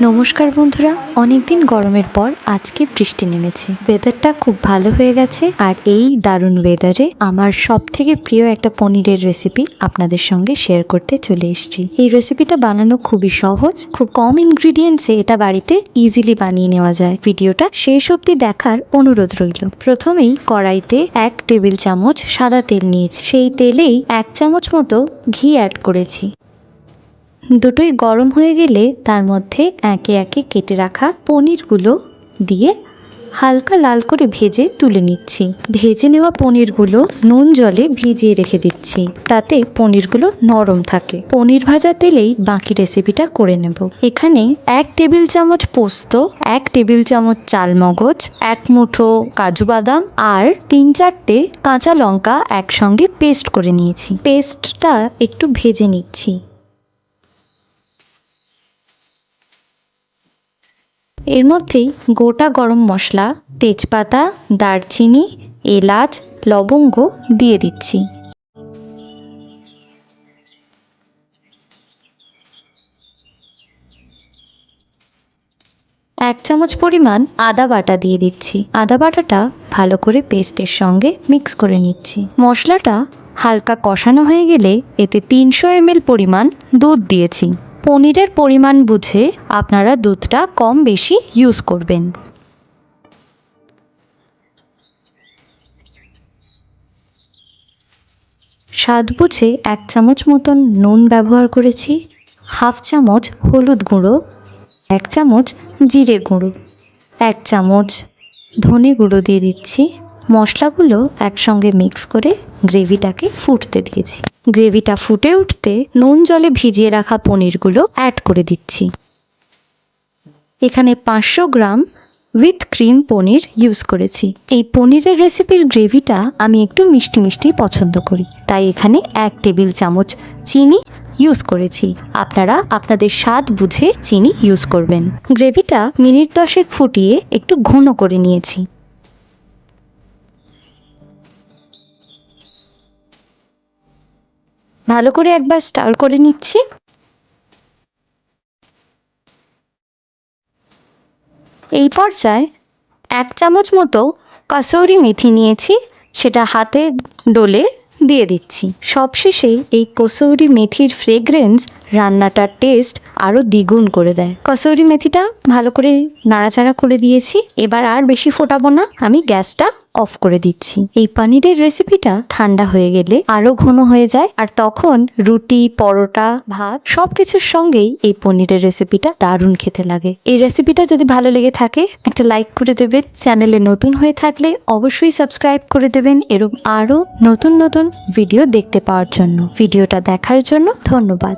নমস্কার বন্ধুরা, অনেকদিন গরমের পর আজকে বৃষ্টি নেমেছে। ওয়েদারটা খুব ভালো হয়ে গেছে, আর এই দারুণ ওয়েদারে আমার সব থেকে প্রিয় একটা পনিরের রেসিপি আপনাদের সঙ্গে শেয়ার করতে চলে এসেছি। এই রেসিপিটা বানানো খুবই সহজ, খুব কম ইনগ্রিডিয়েন্টসে এটা বাড়িতে ইজিলি বানিয়ে নেওয়া যায়। ভিডিওটা শেষ অবধি দেখার অনুরোধ রইল। প্রথমেই কড়াইতে এক টেবিল চামচ সাদা তেল নিয়েছি। সেই তেলেই এক চামচ মতো ঘি অ্যাড করেছি। দুটোই গরম হয়ে গেলে তার মধ্যে একে একে কেটে রাখা পনিরগুলো দিয়ে হালকা লাল করে ভেজে তুলে নিচ্ছি। ভেজে নেওয়া পনিরগুলো নুন জলে ভিজিয়ে রেখে দিচ্ছি। তাতে পনিরগুলো নরম থাকে। পনির ভাজা তেলেই বাকি রেসিপিটা করে নেব। এখানে এক টেবিল চামচ পোস্ত, এক টেবিল চামচ চালমগজ এক মুঠো কাজু বাদাম আর তিন চারটে কাঁচা লঙ্কা একসঙ্গে পেস্ট করে নিয়েছি। পেস্টটা একটু ভেজে নিচ্ছি। এর মধ্যেই গোটা গরম মশলা, তেজপাতা, দারচিনি, এলাচ, লবঙ্গ দিয়ে দিচ্ছি। এক চামচ পরিমাণ আদা বাটা দিয়ে দিচ্ছি। আদা বাটাটা ভালো করে পেস্টের সঙ্গে মিক্স করে নিচ্ছি। মশলাটা হালকা কষানো হয়ে গেলে এতে তিনশো এমএল পরিমাণ দুধ দিয়েছি। পনিরের পরিমাণ বুঝে আপনারা দুধটা কম বেশি ইউজ করবেন। স্বাদ বুঝে এক চামচ মতন নুন ব্যবহার করেছি, হাফ চামচ হলুদ গুঁড়ো, এক চামচ জিরে গুঁড়ো, এক চামচ ধনে গুঁড়ো দিয়ে দিচ্ছি। মশলাগুলো একসঙ্গে মিক্স করে গ্রেভিটাকে ফুটতে দিয়েছি। গ্রেভিটা ফুটে উঠতে নুন জলে ভিজিয়ে রাখা পনিরগুলো অ্যাড করে দিচ্ছি। এখানে পাঁচশো gram with cream paneer use করেছি। এই পনিরের রেসিপির গ্রেভিটা আমি একটু মিষ্টি মিষ্টি পছন্দ করি। তাই এখানে এক টেবিল চামচ চিনি ইউজ করেছি। আপনারা আপনাদের স্বাদ বুঝে চিনি ইউজ করবেন। গ্রেভিটা মিনিট দশেক ফুটিয়ে একটু ঘন করে নিয়েছি। ভালো করে একবার স্টার করে নিচ্ছি। এই পর্যায়ে এক চামচ মতো কাসৌরি মেথি নিয়েছি, সেটা হাতে ডলে দিয়ে দিচ্ছি। সবশেষে এই কসৌরি মেথির ফ্রেগরেন্স রান্নাটার টেস্ট আরও দ্বিগুণ করে দেয়। কসৌরি মেথিটা ভালো করে নাড়াচাড়া করে দিয়েছি। এবার আর বেশি ফোটাবো না। আমি গ্যাসটা অফ করে দিচ্ছি। এই পনিরের রেসিপিটা ঠান্ডা হয়ে গেলে আরও ঘন হয়ে যায়। আর তখন রুটি, পরোটা, ভাত সব কিছুর সঙ্গেই এই পনিরের রেসিপিটা দারুণ খেতে লাগে। এই রেসিপিটা যদি ভালো লেগে থাকে, একটা লাইক করে দেবেন। চ্যানেলে নতুন হয়ে থাকলে অবশ্যই সাবস্ক্রাইব করে দেবেন। এরকম আরও নতুন নতুন ভিডিও দেখতে পাওয়ার জন্য। ভিডিওটা দেখার জন্য ধন্যবাদ।